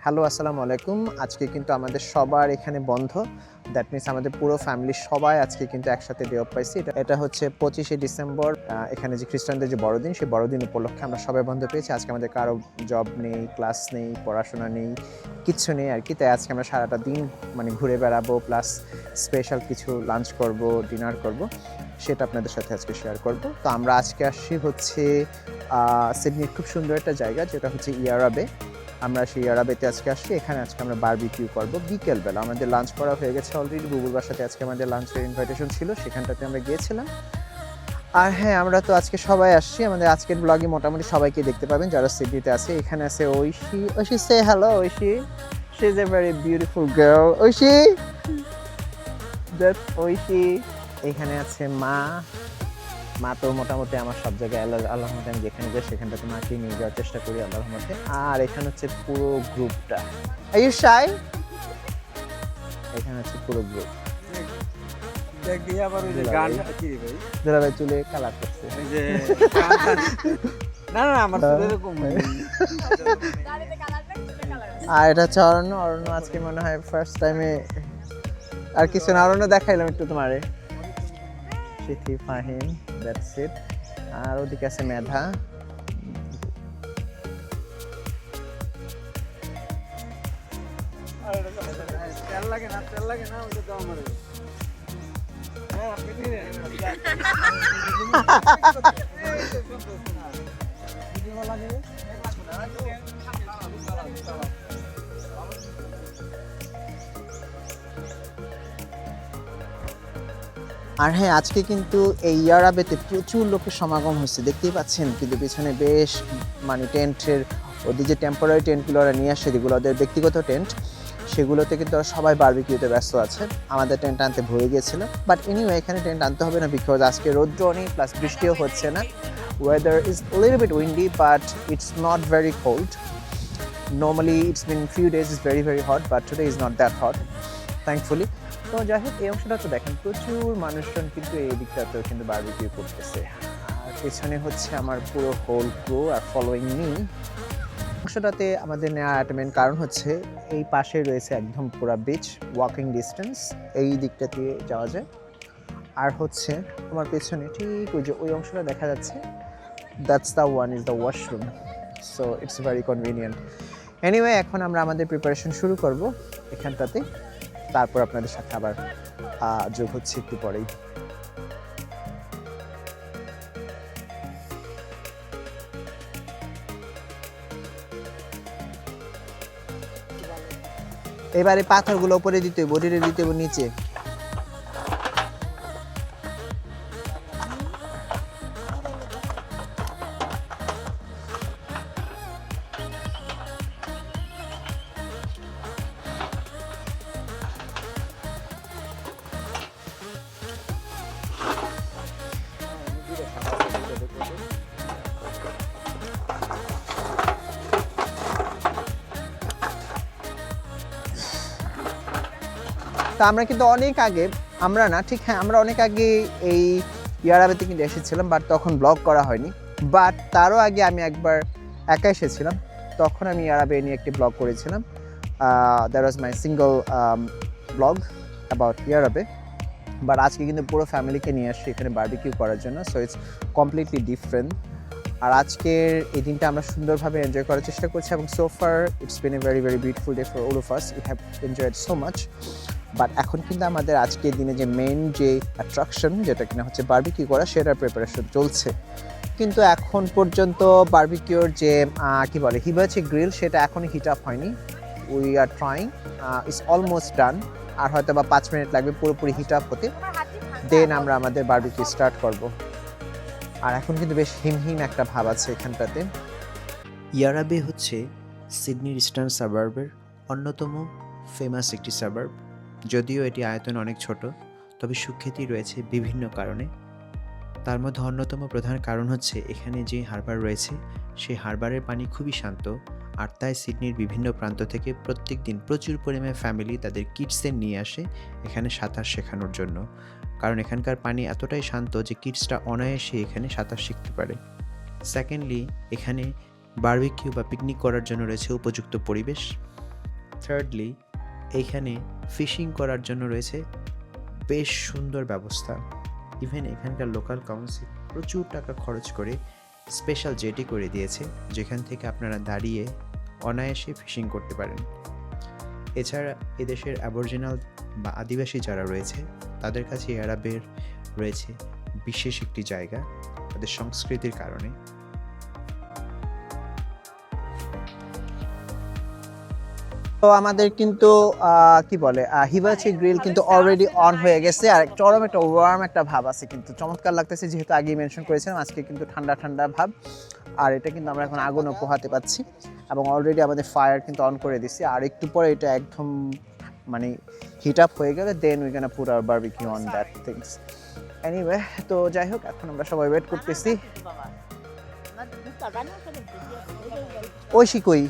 Hello, আসসালামু আলাইকুম। আজকে কিন্তু আমাদের সবার এখানে বন্ধ। দ্যাট মিনস আমাদের পুরো ফ্যামিলি সবাই আজকে কিন্তু একসাথে ডে অফ পাইছি। এটা- এটা হচ্ছে পঁচিশে ডিসেম্বর এখানে যে খ্রিস্টানদের যে বড়দিন, সেই বড়দিন উপলক্ষে আমরা সবাই বন্ধ পেয়েছি। আজকে আমাদের কারও জব নেই ক্লাস নেই, পড়াশোনা নেই, কিচ্ছু নেই আর কি। তাই আজকে আমরা সারাটা দিন মানে ঘুরে বেড়াবো প্লাস স্পেশাল কিছু লাঞ্চ করব ডিনার করব। সেটা আপনাদের সাথে আজকে শেয়ার করব। তো আমরা আজকে আসছি হচ্ছে সিডনির খুব সুন্দর একটা জায়গা, যেটা হচ্ছে ইয়ারাবে আমরা সেই আরাবেতে আজকে আসছি। এখানে আজকে আমরা বারবিকিউ করব। বিকেলবেলা আমাদের লাঞ্চ করা হয়ে গেছে অলরেডি বুবুর বাসাতে আজকে আমাদের লাঞ্চের ইনভাইটেশন ছিল। সেখানটাতে আমরা গিয়েছিলাম। আর হ্যাঁ আমরা তো আজকে সবাই আসছি। আমাদের আজকের ব্লগে মোটামুটি সবাইকে দেখতে পাবেন। যারা সিডনিতে আছে, এখানে আছে ঐশী। ঐশী সে hello Oishi. She is a very beautiful girl Oishi! Oishi. এখানে আছে মা। মা তো মোটামুটি আমার সব জায়গায় আল্লাহ আল্লাহ রহমতে আমি যেখানে যাই সেখানটাতে মাকে নিয়ে যাওয়ার চেষ্টা করি আল্লাহ রহমতে। আর এখানে হচ্ছে পুরো গ্রুপটা। ইউ এখানে হচ্ছে পুরো গ্রুপ। ভাই। চুলে কালার করছে। না না, আমার এরকম আর এটা হচ্ছে অরণ্য। অরণ্য আজকে মনে হয় ফার্স্ট টাইমে আর কিছু না অরণ্য দেখাইলাম একটু তোমারে। সিথি ফাহিম। দ্যাটস ইট আর ওদিকে আছে মেধা তেল লাগে না তেল লাগে না ওটা তো আমার হ্যাঁ আপনি আর হ্যাঁ আজকে কিন্তু এই ইয়ারাবেতে প্রচুর লোকের সমাগম হচ্ছে দেখতেই পাচ্ছেন। কিন্তু পিছনে বেশ মানে টেন্টের ওদের যে টেম্পোরারি টেন্টগুলো ওরা নিয়ে আসে, যেগুলো ওদের ব্যক্তিগত টেন্ট সেগুলোতে কিন্তু ওরা সবাই বারবিকিউতে ব্যস্ত আছে। আমাদের টেন্ট আনতে ভরে গিয়েছিল। বাট এনিওয়ে এখানে টেন্ট আনতে হবে না বিকজ আজকে রৌদ্র নেই প্লাস বৃষ্টিও হচ্ছে না। Weather is little bit windy but it's not very cold normally, it's been few days is very very hot, but today is not that hot, thankfully. তো যাই হোক, এই অংশটা তো দেখেন, প্রচুর মানুষজন কিন্তু এই দিকটাতেও কিন্তু বারবিকিউ করতেছে। আর পেছনে হচ্ছে আমার পুরো হোল ক্রু আর ফলোয়িং মি অংশটাতে আমাদের একটা main কারণ হচ্ছে, এই পাশে রয়েছে একদম পুরো বিচ ওয়াকিং ডিস্টেন্স এই দিকটা দিয়ে যাওয়া যায়। আর হচ্ছে আমার পেছনে ঠিক ওই যে, ওই অংশটা দেখা যাচ্ছে that's the one is the washroom so it's very convenient anyway এখন আমরা আমাদের প্রিপারেশন শুরু করব এখানটাতে। তারপর আপনাদের সাথে আবার যোগ হচ্ছে একটু পরেই। এবারে পাথরগুলো উপরে দিতে হইব দিতে হইব, নিচে। তা আমরা কিন্তু অনেক আগে, আমরা না, ঠিক হ্যাঁ আমরা অনেক আগে এই ইয়ারাবেতে কিন্তু এসেছিলাম বাট তখন ব্লগ করা হয়নি। বাট তারও আগে আমি একবার একা এসেছিলাম, তখন আমি ইয়ারাবে নিয়ে একটি ব্লগ করেছিলাম। That was my single blog about Yarra Bay. But আজকে কিন্তু পুরো ফ্যামিলিকে নিয়ে আসছি এখানে বারবিকিউ করার জন্য সো ইটস কমপ্লিটলি ডিফারেন্ট আর আজকের এই দিনটা আমরা সুন্দরভাবে এনজয় করার চেষ্টা করছি, এবং so far it's been a very very beautiful day for all of us it have enjoyed so much but এখন কিন্তু আমাদের আজকের দিনে যে মেন যে অ্যাট্রাকশন যেটা কিনা হচ্ছে বারবিকিউ করা, সেটার প্রিপারেশন চলছে। কিন্তু এখন পর্যন্ত বার্বিকিউর যে কী বলে হিবাচি গ্রিল সেটা এখনই হিট আপ হয়নি। We are trying it's almost done আর হয়তো বা পাঁচ মিনিট লাগবে পুরোপুরি হিট আপ হতে। দেন আমরা আমাদের বারবিকিউ স্টার্ট করব। আর এখন কিন্তু বেশ হিমহিম একটা ভাব আছে এখানটাতে। ইয়ারাবে হচ্ছে সিডনির ইস্টার্ন সাবার্বের অন্যতম ফেমাস একটি সাবার্ব যদিও এটি আয়তন অনেক ছোট, তবে সুখ্যাতি রয়েছে বিভিন্ন কারণে। তার মধ্যে অন্যতম প্রধান কারণ হচ্ছে এখানে যে হারবার রয়েছে সেই হারবারের পানি খুবই শান্ত, আর তাই সিডনির বিভিন্ন প্রান্ত থেকে প্রত্যেক দিন প্রচুর পরিমাণে ফ্যামিলি তাদের কিডসদের নিয়ে আসে এখানে সাঁতার শেখানোর জন্য। কারণ এখানকার পানি এতটাই শান্ত যে কিডসটা অনায়াসে এখানে সাঁতার শিখতে পারে। সেকেন্ডলি এখানে বারবিকিউ বা পিকনিক করার জন্য রয়েছে উপযুক্ত পরিবেশ। থার্ডলি এইখানে ফিশিং করার জন্য রয়েছে বেশ সুন্দর ব্যবস্থা। ইভেন এখানকার লোকাল কাউন্সিল প্রচুর টাকা খরচ করে স্পেশাল জেটি করে দিয়েছে, যেখান থেকে আপনারা দাঁড়িয়ে অনায়াসে ফিশিং করতে পারেন। এছাড়া এদেশের অ্যাবরিজিনাল বা আদিবাসী যারা রয়েছে, তাদের কাছে এয়ারাবের রয়েছে বিশেষ একটি জায়গা, তাদের সংস্কৃতির কারণে। তো আমাদের কিন্তু কি বলে হিবাচি গ্রিল কিন্তু অলরেডি অন হয়ে গেছে। আর চরম একটা ওয়ার্ম একটা ভাব আছে কিন্তু। চমৎকার লাগতেছে যেহেতু আগেই মেনশন করেছিলাম, আজকে কিন্তু ঠান্ডা ঠান্ডা ভাব। আর এটা কিন্তু আমরা এখন আগুনও পোহাতে পাচ্ছি এবং অলরেডি আমাদের ফায়ার কিন্তু অন করে দিছি আর একটু পরে এটা একদম মানে হিট আপ হয়ে গেলে then we can put our barbecue on that things anyway তো যাই হোক, এখন আমরা সবাই ওয়েট করতেছি। ঐশী কই?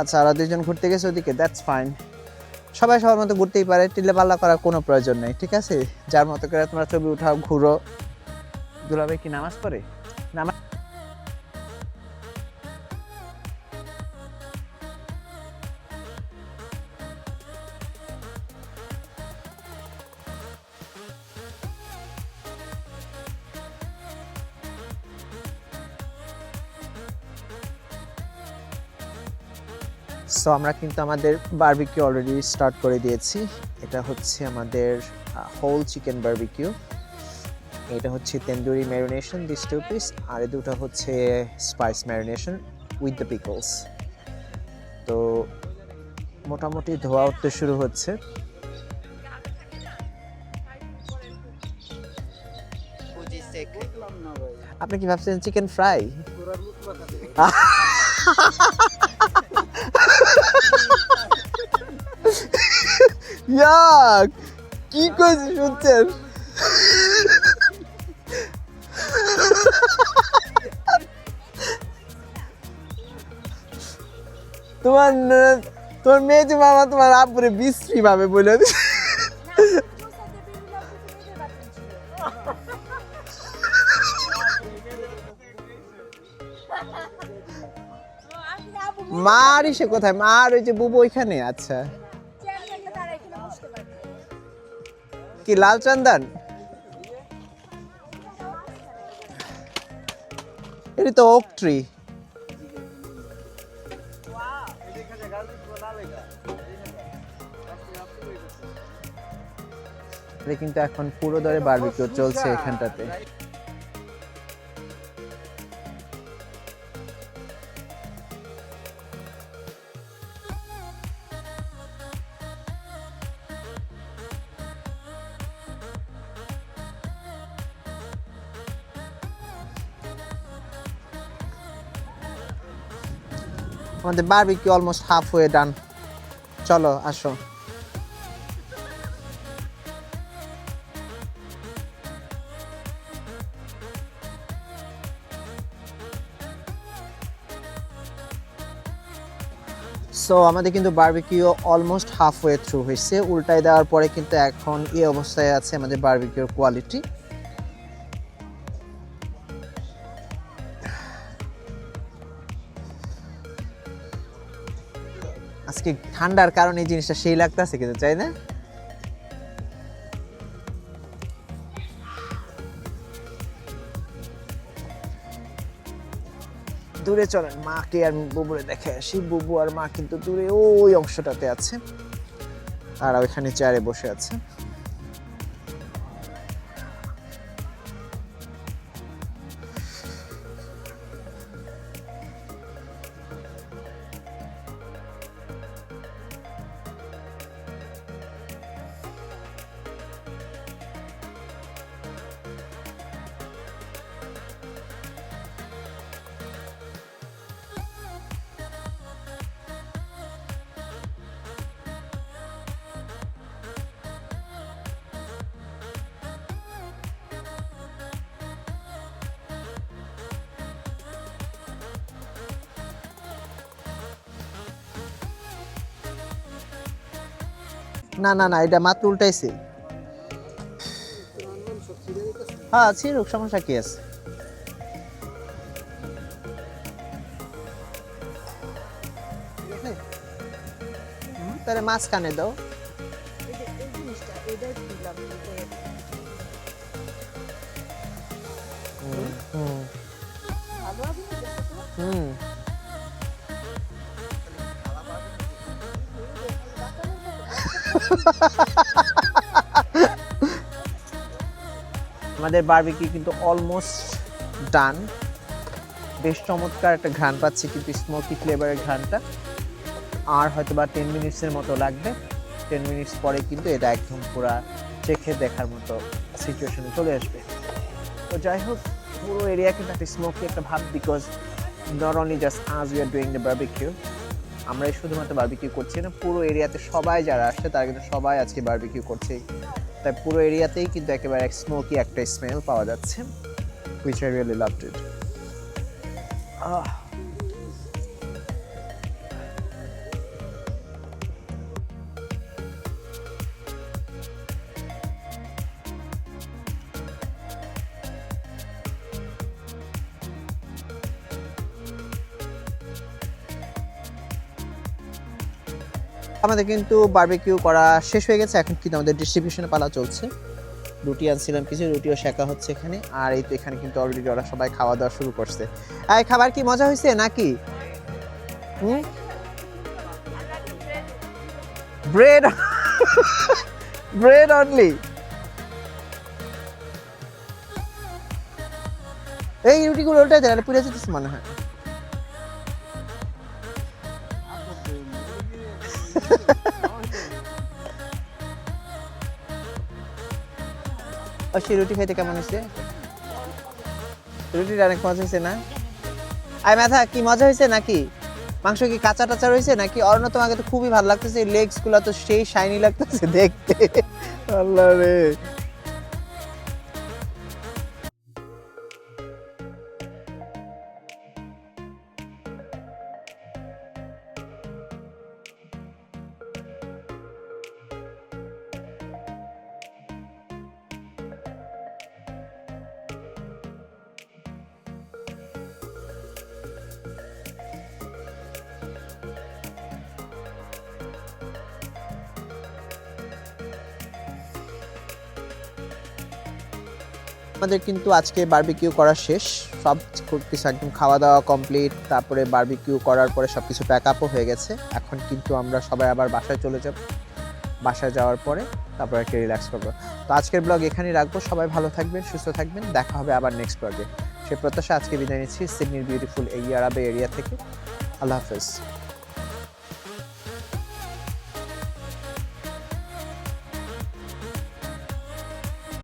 আচ্ছা আর দুজন ঘুরতে গেছে ওদিকে দ্যাটস ফাইন সবাই সবার মতো ঘুরতেই পারে টিলে পাল্লা করার কোনো প্রয়োজন নেই, ঠিক আছে? যার মতো করে তোমরা ছবি উঠাও, ঘুরো। দুলাবে কি নামাজ পড়ে? সো আমরা কিন্তু আমাদের বারবিকিউ অলরেডি স্টার্ট করে দিয়েছি। এটা হচ্ছে আমাদের হোল চিকেন বারবিকিউ এটা হচ্ছে tandoori marination this two piece আর এই দুটো হচ্ছে spice marination with the pickles তো মোটামুটি ধোয়া উঠতে শুরু হচ্ছে। আপনি কি ভাবছেন চিকেন ফ্রাই ইয়াক, কি কইছিস শুনছেন? তোমার মেয়ে যে মামা তোমার আব্বুরে বিশ্রী ভাবে বলে দিছে। মা আর সে কোথায়? মা আর ওই যে বুবু ওইখানে আচ্ছা। কি লাল চন্দন? এটা তো ওক ট্রি কিন্তু এখন পুরো দরে বারবিকিউ চলছে এখানটাতে। আমাদের বারবিকিউ অলমোস্ট হাফ হয়ে ডান চলো, আসো। সো আমাদের কিন্তু barbecue almost half way through হয়েছে। উল্টায় দেওয়ার পরে কিন্তু এখন এই অবস্থায় আছে আমাদের বারবিকিউর কোয়ালিটি আজকে ঠান্ডার কারণে এই জিনিসটা সেই লাগতেছে কিন্তু চাই না? দূরে চলেন, মাকে আর বুবুরে দেখে আসি। বুবু আর মা কিন্তু দূরে ওই অংশটাতে আছে। আর ওইখানে চেয়ারে বসে আছে। না না না এটা মাত্র উল্টাইছে। হ্যাঁ ছিরুক সমস্যা কি আছে? তাহলে কানে দাও। আমাদের বারবিকিউ কিন্তু অলমোস্ট ডান বেশ চমৎকার একটা ঘ্রাণ পাচ্ছি কিন্তু স্মোকি ফ্লেভারের ঘ্রাণটা। আর হয়তো বা টেন মিনিটসের মতো লাগবে। টেন মিনিটস পরে কিন্তু এটা একদম পুরা চেখে দেখার মতো সিচুয়েশনে চলে আসবে। তো যাই হোক, পুরো এরিয়া কিন্তু একটা স্মোকি একটা ভাব বিকজ নট অনলি জাস্ট আজ we are doing the barbecue আমরাই শুধুমাত্র বারবিকিউ করছি না, পুরো এরিয়াতে সবাই যারা আসছে, তারা কিন্তু সবাই আজকে বারবিকিউ করছে। তাই পুরো এরিয়াতেই কিন্তু একেবারে এক স্মোকি একটা স্মেল পাওয়া যাচ্ছে which I really loved it আমাদের কিন্তু বারবিকিউ করা শেষ হয়ে গেছে। এখন কিন্তু আমাদের ডিস্ট্রিবিউশনে পালা চলছে। রুটি আনছিলাম কিছু, রুটিও শেখা হচ্ছে এখানে। আর এই তো এখানে কিন্তু অলরেডি ওরা সবাই খাওয়া দাওয়া শুরু করছে। এই খাবার কি মজা হয়েছে নাকি? হুম? ব্রেড ব্রেড অনলি এই রুটিগুলো উল্টে দেয় পুড়ে যেতেছে মনে হয়। ও, সেই রুটি খাইতে কেমন হয়েছে? রুটিটা অনেক মজা হয়েছে না? আয় মাথা, কি মজা হয়েছে নাকি? মাংস কি কাঁচা টাচা রয়েছে নাকি? অন্য তোমাকে তো খুবই ভালো লাগতেছে লেগসগুলো তো সেই শাইনি লাগতেছে দেখতে। আল্লাহ রে। আমাদের কিন্তু আজকে বারবিকিউ করা শেষ। সব কিছু একদম খাওয়া দাওয়া কমপ্লিট তারপরে বারবিকিউ করার পরে সব কিছু প্যাক আপও হয়ে গেছে। এখন কিন্তু আমরা সবাই আবার বাসায় চলে যাব। বাসায় যাওয়ার পরে তারপর একটা রিল্যাক্স করব। তো আজকের ব্লগ এখানেই রাখব। সবাই ভালো থাকবেন, সুস্থ থাকবেন। দেখা হবে আবার নেক্সট ব্লগে সে প্রত্যাশা আজকে বিদায় নিচ্ছি। সিডনির বিউটিফুল এই আরবে এরিয়া থেকে। আল্লাহ হাফেজ।